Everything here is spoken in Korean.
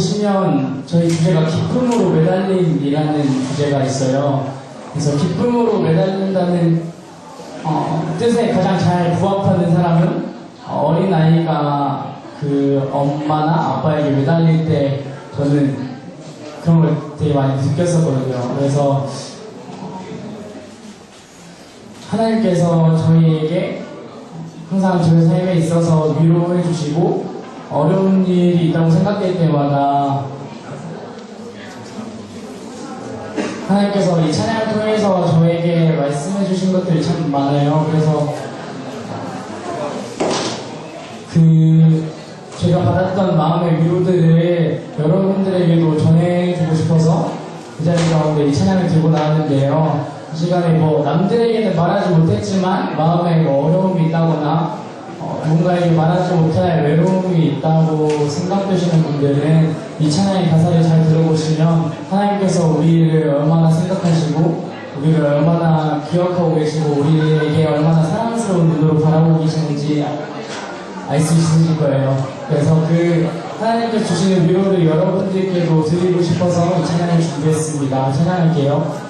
보시면 저희 주제가 기쁨으로 매달림이라는 주제가 있어요. 그래서 기쁨으로 매달린다는 어, 뜻에 가장 잘 부합하는 사람은 어린 아이가 그 엄마나 아빠에게 매달릴 때 저는 그런 걸 되게 많이 느꼈었거든요. 그래서 하나님께서 저희에게 항상 저희 삶에 있어서 위로해 주시고 어려운 일이 있다고 생각될 때마다 하나님께서 이 찬양을 통해서 저에게 말씀해 주신 것들이 참 많아요. 그래서 그 제가 받았던 마음의 위로들을 여러분들에게도 전해주고 싶어서 이 자리 가운데 이 찬양을 들고 나왔는데요. 이 시간에 뭐 남들에게는 말하지 못했지만 마음에 뭐 어려움이 있다거나 어, 누군가에게 말하지 못할 외로움이 있다고 생각되시는 분들은 이 찬양의 가사를 잘 들어보시면 하나님께서 우리를 얼마나 생각하시고 우리를 얼마나 기억하고 계시고 우리에게 얼마나 사랑스러운 눈으로 바라보고 계시는지 알 수 있으실 거예요. 그래서 그 하나님께서 주시는 위로를 여러분들께도 드리고 싶어서 이 찬양을 준비했습니다. 찬양할게요.